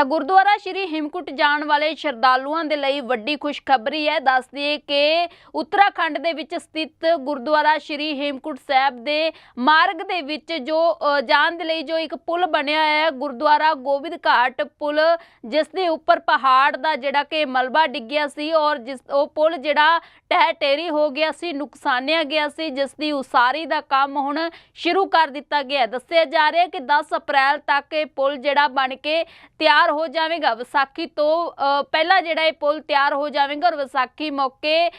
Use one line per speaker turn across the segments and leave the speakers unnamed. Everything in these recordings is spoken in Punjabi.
ਤਾਂ ਗੁਰਦੁਆਰਾ ਸ਼੍ਰੀ ਹਿਮਕੁਟ ਜਾਣ ਵਾਲੇ ਸ਼ਰਧਾਲੂਆਂ ਦੇ ਲਈ ਵੱਡੀ ਖੁਸ਼ਖਬਰੀ ਹੈ। ਦੱਸ ਦਈਏ ਕਿ ਉੱਤਰਾਖੰਡ ਦੇ ਵਿੱਚ ਸਥਿਤ ਗੁਰਦੁਆਰਾ ਸ਼੍ਰੀ ਹਿਮਕੁਟ ਸਾਹਿਬ ਦੇ ਮਾਰਗ ਦੇ ਵਿੱਚ ਜੋ ਜਾਣ ਦੇ ਲਈ ਜੋ ਇੱਕ ਪੁਲ ਬਣਿਆ ਹੈ, ਗੁਰਦੁਆਰਾ ਗੋਬਿੰਦ ਘਾਟ ਪੁਲ, ਜਿਸ ਦੇ ਉੱਪਰ ਪਹਾੜ ਦਾ ਜਿਹੜਾ ਕਿ ਮਲਬਾ ਡਿੱਗਿਆ ਸੀ ਔਰ ਜਿਸ, ਉਹ ਪੁਲ ਜਿਹੜਾ ਟਹਿ ਟੇਰੀ ਹੋ ਗਿਆ ਸੀ, ਨੁਕਸਾਨਿਆ ਗਿਆ ਸੀ, ਜਿਸ ਦੀ ਉਸਾਰੀ ਦਾ ਕੰਮ ਹੁਣ ਸ਼ੁਰੂ ਕਰ ਦਿੱਤਾ ਗਿਆ ਦੱਸਿਆ ਜਾ ਰਿਹਾ ਕਿ 10 ਅਪ੍ਰੈਲ ਤੱਕ ਇਹ ਪੁਲ ਜਿਹੜਾ ਬਣ ਕੇ ਤਿਆਰ ਹੋ ਜਾਵੇਗਾ। ਵਿਸਾਖੀ ਤੋਂ ਪਹਿਲਾਂ ਜਿਹੜਾ ਇਹ ਪੁਲ ਤਿਆਰ ਹੋ ਜਾਵੇਗਾ ਔਰ ਵਿਸਾਖੀ ਮੌਕੇ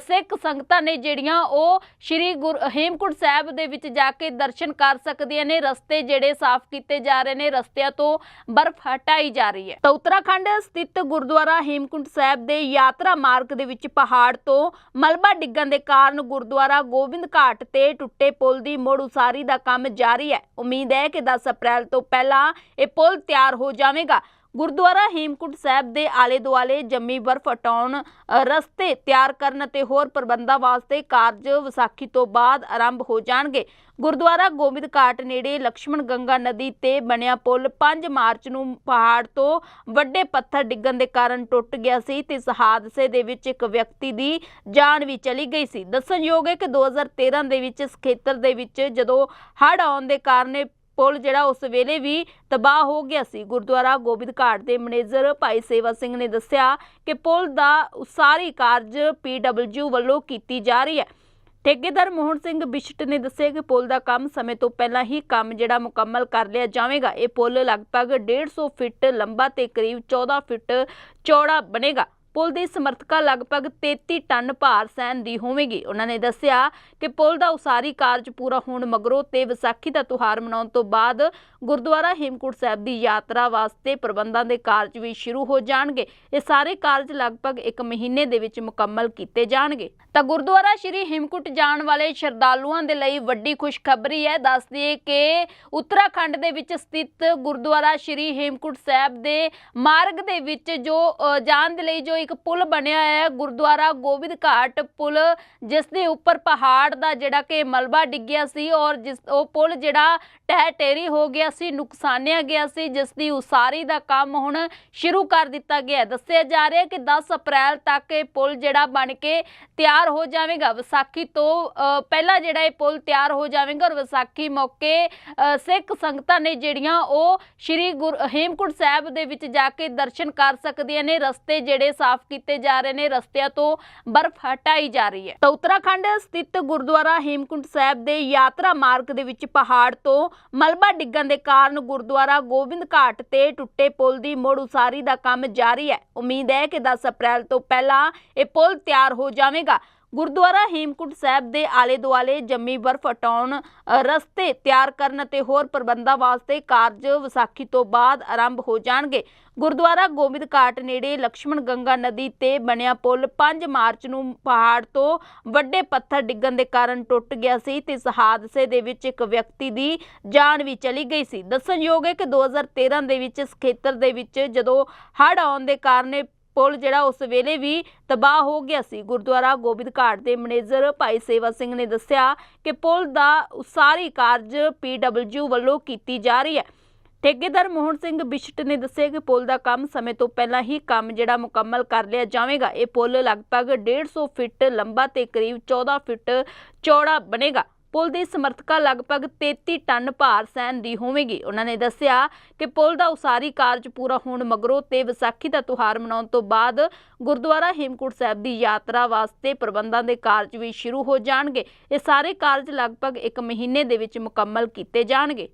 ਸਿੱਖ ਸੰਗਤਾਂ ਨੇ ਜਿਹੜੀਆਂ ਉਹ ਸ਼੍ਰੀ ਗੁਰ, ਹੇਮਕੁੰਟ ਸਾਹਿਬ ਦੇ ਵਿੱਚ ਜਾ ਕੇ ਦਰਸ਼ਨ ਕਰ ਸਕਦੀਆਂ ਨੇ। ਰਸਤੇ ਜਿਹੜੇ ਸਾਫ਼ ਕੀਤੇ ਜਾ ਰਹੇ ਨੇ, ਰਸਤਿਆਂ ਤੋਂ ਬਰਫ਼ ਹਟਾਈ ਜਾ ਰਹੀ ਹੈ। ਤਾਂ ਉੱਤਰਾਖੰਡ ਸਥਿਤ ਗੁਰਦੁਆਰਾ ਹੇਮਕੁੰਟ ਸਾਹਿਬ ਦੇ ਯਾਤਰਾ ਮਾਰਗ ਦੇ ਵਿੱਚ ਪਹਾੜ ਤੋਂ ਮਲਬਾ ਡਿੱਗਣ ਦੇ ਕਾਰਨ ਗੁਰਦੁਆਰਾ ਗੋਬਿੰਦ ਘਾਟ ਤੇ ਟੁੱਟੇ ਪੁਲ ਦੀ ਮੁੜ ਉਸਾਰੀ ਦਾ ਕੰਮ ਜਾਰੀ ਹੈ। ਉਮੀਦ ਹੈ ਕਿ 10 ਅਪ੍ਰੈਲ ਤੋਂ ਪਹਿਲਾਂ ਇਹ ਪੁਲ ਤਿਆਰ ਹੋ ਜਾਵੇਗਾ। ਗੁਰਦੁਆਰਾ ਹੇਮਕੁੰਟ ਸਾਹਿਬ ਦੇ ਆਲੇ ਦੁਆਲੇ ਜੰਮੀ ਬਰਫ਼ ਹਟਾਉਣ ਰਸਤੇ ਤਿਆਰ ਕਰਨ ਅਤੇ ਹੋਰ ਪ੍ਰਬੰਧਾਂ ਵਾਸਤੇ ਕਾਰਜ ਵਿਸਾਖੀ ਤੋਂ ਬਾਅਦ ਆਰੰਭ ਹੋ ਜਾਣਗੇ। ਗੁਰਦੁਆਰਾ ਗੋਬਿੰਦ ਘਾਟ ਨੇੜੇ ਲక్ష్ਮਣ ਗੰਗਾ ਨਦੀ ਤੇ ਬਣਿਆ ਪੁਲ 5 ਮਾਰਚ ਨੂੰ ਪਹਾੜ ਤੋਂ ਵੱਡੇ ਪੱਥਰ ਡਿੱਗਣ ਦੇ ਕਾਰਨ ਟੁੱਟ ਗਿਆ ਸੀ ਤੇ ਇਸ ਹਾਦਸੇ ਦੇ ਵਿੱਚ ਇੱਕ ਵਿਅਕਤੀ ਦੀ ਜਾਨ ਵੀ ਚਲੀ ਗਈ ਸੀ। ਦੱਸਣਯੋਗ ਹੈ ਕਿ 2013 ਦੇ ਵਿੱਚ ਇਸ ਖੇਤਰ ਦੇ ਵਿੱਚ ਜਦੋਂ ਹੜ੍ਹ ਆਉਣ ਦੇ ਕਾਰਨ ਪੁਲ ਜਿਹੜਾ ਉਸ ਵੇਲੇ ਵੀ ਤਬਾਹ ਹੋ ਗਿਆ ਸੀ। ਗੁਰਦੁਆਰਾ ਗੋਬਿੰਦ ਘਾਟ ਦੇ ਮੈਨੇਜਰ ਭਾਈ ਸੇਵਾ ਸਿੰਘ ਨੇ ਦੱਸਿਆ ਕਿ ਪੁਲ ਦਾ ਉਸਾਰੀ ਕਾਰਜ ਪੀਡਬਲਯੂ ਵੱਲੋਂ ਕੀਤੀ ਜਾ ਰਹੀ ਹੈ। ਠੇਕੇਦਾਰ ਮੋਹਨ ਸਿੰਘ ਬਿਸ਼ਟ ਨੇ ਦੱਸਿਆ ਕਿ ਪੁਲ ਦਾ ਕੰਮ ਸਮੇਂ ਤੋਂ ਪਹਿਲਾਂ ਹੀ ਕੰਮ ਜਿਹੜਾ ਮੁਕੰਮਲ ਕਰ ਲਿਆ ਜਾਵੇਗਾ। ਇਹ ਪੁਲ ਲਗਭਗ 150 ਫੁੱਟ ਲੰਬਾ ਤੇ ਕਰੀਬ 14 ਫੁੱਟ ਚੌੜਾ ਬਣੇਗਾ। ਪੁਲ ਦੀ ਸਮਰਥਕਾ ਲਗਭਗ 33 ਟਨ ਭਾਰ ਸਹਿਣ ਦੀ ਹੋਵੇਗੀ। ਉਹਨਾਂ ਨੇ ਦੱਸਿਆ ਕਿ ਪੁਲ ਦਾ ਉਸਾਰੀ ਕਾਰਜ ਪੂਰਾ ਹੋਣ ਮਗਰੋਂ ਤੇ ਵਿਸਾਖੀ ਦਾ ਤਿਉਹਾਰ ਮਨਾਉਣ ਤੋਂ ਬਾਅਦ ਗੁਰਦੁਆਰਾ ਹੇਮਕੁੰਟ ਸਾਹਿਬ ਦੀ ਯਾਤਰਾ ਵਾਸਤੇ ਪ੍ਰਬੰਧਾਂ ਦੇ ਕਾਰਜ ਵੀ ਸ਼ੁਰੂ ਹੋ ਜਾਣਗੇ। ਇਹ ਸਾਰੇ ਕਾਰਜ ਲਗਭਗ 1 ਮਹੀਨੇ ਦੇ ਵਿੱਚ ਮੁਕੰਮਲ ਕੀਤੇ ਜਾਣਗੇ। ਤਾਂ ਗੁਰਦੁਆਰਾ ਸ਼੍ਰੀ ਹਿਮਕੁਟ ਜਾਣ ਵਾਲੇ ਸ਼ਰਧਾਲੂਆਂ ਦੇ ਲਈ ਵੱਡੀ ਖੁਸ਼ਖਬਰੀ ਹੈ। ਦੱਸ ਦਈਏ ਕਿ ਉੱਤਰਾਖੰਡ ਦੇ ਵਿੱਚ ਸਥਿਤ ਗੁਰਦੁਆਰਾ ਸ਼੍ਰੀ ਹੇਮਕੁੰਟ ਸਾਹਿਬ ਦੇ ਮਾਰਗ ਦੇ ਵਿੱਚ ਜੋ ਅ, ਜਾਣ ਦੇ ਲਈ ਜੋ ਇੱਕ ਪੁਲ ਬਣਿਆ ਹੈ ਗੁਰਦੁਆਰਾ ਗੋਬਿੰਦ ਘਾਟ ਪੁਲ ਜਿਸ ਦੇ ਉੱਪਰ ਪਹਾੜ ਦਾ ਜਿਹੜਾ ਕਿ ਮਲਬਾ ਡਿੱਗਿਆ ਸੀ ਔਰ ਜਿਸ ਉਹ ਪੁਲ ਜਿਹੜਾ ਟਹਿ ਟੇਰੀ ਹੋ ਗਿਆ ਸੀ ਨੁਕਸਾਨਿਆ ਗਿਆ ਸੀ ਜਿਸ ਦੀ ਉਸਾਰੀ ਦਾ ਕੰਮ ਹੁਣ ਸ਼ੁਰੂ ਕਰ ਦਿੱਤਾ ਗਿਆ ਦੱਸਿਆ ਜਾ ਰਿਹਾ ਕਿ 10 ਅਪ੍ਰੈਲ ਤੱਕ ਇਹ ਪੁਲ ਜਿਹੜਾ ਬਣ ਕੇ ਤਿਆਰ ਹੋ ਜਾਵੇਗਾ। ਵਿਸਾਖੀ ਤੋਂ ਅ, ਪਹਿਲਾਂ ਜਿਹੜਾ ਇਹ ਪੁਲ ਤਿਆਰ ਹੋ ਜਾਵੇਗਾ ਔਰ ਵਿਸਾਖੀ ਮੌਕੇ ਸਿੱਖ ਸੰਗਤਾਂ ਨੇ ਜਿਹੜੀਆਂ ਉਹ ਸ਼੍ਰੀ ਗੁਰ ਹੇਮਕੁੰਟ ਸਾਹਿਬ ਦੇ ਵਿੱਚ ਜਾ ਕੇ ਦਰਸ਼ਨ ਕਰ ਸਕਦੀਆਂ ਨੇ। ਰਸਤੇ ਜਿਹੜੇ ਸਾਫ਼ ਕੀਤੇ ਜਾ ਰਹੇ ਨੇ, ਰਸਤਿਆਂ ਤੋਂ ਬਰਫ਼ ਹਟਾਈ ਜਾ ਰਹੀ ਹੈ। ਤਾਂ ਉੱਤਰਾਖੰਡ ਸਥਿਤ ਗੁਰਦੁਆਰਾ ਹੇਮਕੁੰਟ ਸਾਹਿਬ ਦੇ ਯਾਤਰਾ ਮਾਰਗ ਦੇ ਵਿੱਚ ਪਹਾੜ ਤੋਂ ਮਲਬਾ ਡਿੱਗਣ ਦੇ ਕਾਰਨ ਗੁਰਦੁਆਰਾ ਗੋਬਿੰਦ ਘਾਟ ਤੇ ਟੁੱਟੇ ਪੁਲ ਦੀ ਮੁੜ ਉਸਾਰੀ ਦਾ ਕੰਮ ਜਾਰੀ ਹੈ। ਉਮੀਦ ਹੈ ਕਿ 10 ਅਪ੍ਰੈਲ ਤੋਂ ਪਹਿਲਾਂ ਇਹ ਪੁਲ ਤਿਆਰ ਹੋ ਜਾਵੇਗਾ। ਗੁਰਦੁਆਰਾ ਹੇਮਕੁੰਟ ਸਾਹਿਬ ਦੇ ਆਲੇ ਦੁਆਲੇ ਜੰਮੀ ਬਰਫ਼ ਹਟਾਉਣ ਰਸਤੇ ਤਿਆਰ ਕਰਨ ਅਤੇ ਹੋਰ ਪ੍ਰਬੰਧਾਂ ਵਾਸਤੇ ਕਾਰਜ ਵਿਸਾਖੀ ਤੋਂ ਬਾਅਦ ਆਰੰਭ ਹੋ ਜਾਣਗੇ। ਗੁਰਦੁਆਰਾ ਗੋਬਿੰਦ ਘਾਟ ਨੇੜੇ ਲక్ష్ਮਣ ਗੰਗਾ ਨਦੀ ਤੇ ਬਣਿਆ ਪੁਲ 5 ਮਾਰਚ ਨੂੰ ਪਹਾੜ ਤੋਂ ਵੱਡੇ ਪੱਥਰ ਡਿੱਗਣ ਦੇ ਕਾਰਨ ਟੁੱਟ ਗਿਆ ਸੀ ਤੇ ਇਸ ਹਾਦਸੇ ਦੇ ਵਿੱਚ ਇੱਕ ਵਿਅਕਤੀ ਦੀ ਜਾਨ ਵੀ ਚਲੀ ਗਈ ਸੀ। ਦੱਸਣਯੋਗ ਹੈ ਕਿ 2013 ਦੇ ਵਿੱਚ ਇਸ ਖੇਤਰ ਦੇ ਵਿੱਚ ਜਦੋਂ ਹੜ੍ਹ ਆਉਣ ਦੇ ਕਾਰਨ ਪੁਲ ਜਿਹੜਾ ਉਸ ਵੇਲੇ ਵੀ ਤਬਾਹ ਹੋ ਗਿਆ ਸੀ। ਗੁਰਦੁਆਰਾ ਗੋਬਿੰਦ ਘਾਟ ਦੇ ਮੈਨੇਜਰ ਭਾਈ ਸੇਵਾ ਸਿੰਘ ਨੇ ਦੱਸਿਆ ਕਿ ਪੁਲ ਦਾ ਉਸਾਰੀ ਕਾਰਜ ਪੀਡਬਲਯੂ ਵੱਲੋਂ ਕੀਤੀ ਜਾ ਰਹੀ ਹੈ। ਠੇਕੇਦਾਰ ਮੋਹਨ ਸਿੰਘ ਬਿਸ਼ਟ ਨੇ ਦੱਸਿਆ ਕਿ ਪੁਲ ਦਾ ਕੰਮ ਸਮੇਂ ਤੋਂ ਪਹਿਲਾਂ ਹੀ ਕੰਮ ਜਿਹੜਾ ਮੁਕੰਮਲ ਕਰ ਲਿਆ ਜਾਵੇਗਾ। ਇਹ ਪੁਲ ਲਗਭਗ 150 ਫੁੱਟ ਲੰਬਾ ਤੇ ਕਰੀਬ 14 ਫੁੱਟ ਚੌੜਾ ਬਣੇਗਾ। ਪੁਲ ਦੀ ਸਮਰਥਕਾ ਲਗਭਗ 33 ਟਨ ਭਾਰ ਸਹਿਣ ਦੀ ਹੋਵੇਗੀ। ਉਹਨਾਂ ਨੇ ਦੱਸਿਆ ਕਿ ਪੁਲ ਦਾ ਉਸਾਰੀ ਕਾਰਜ ਪੂਰਾ ਹੋਣ ਮਗਰੋਂ ਤੇ ਵਿਸਾਖੀ ਦਾ ਤਿਉਹਾਰ ਮਨਾਉਣ ਤੋਂ ਬਾਅਦ ਗੁਰਦੁਆਰਾ ਹੇਮਕੁੰਟ ਸਾਹਿਬ ਦੀ ਯਾਤਰਾ ਵਾਸਤੇ ਪ੍ਰਬੰਧਾਂ ਦੇ ਕਾਰਜ ਵੀ ਸ਼ੁਰੂ ਹੋ ਜਾਣਗੇ। ਇਹ ਸਾਰੇ ਕਾਰਜ ਲਗਭਗ 1 ਮਹੀਨੇ ਦੇ ਵਿੱਚ ਮੁਕੰਮਲ ਕੀਤੇ ਜਾਣਗੇ।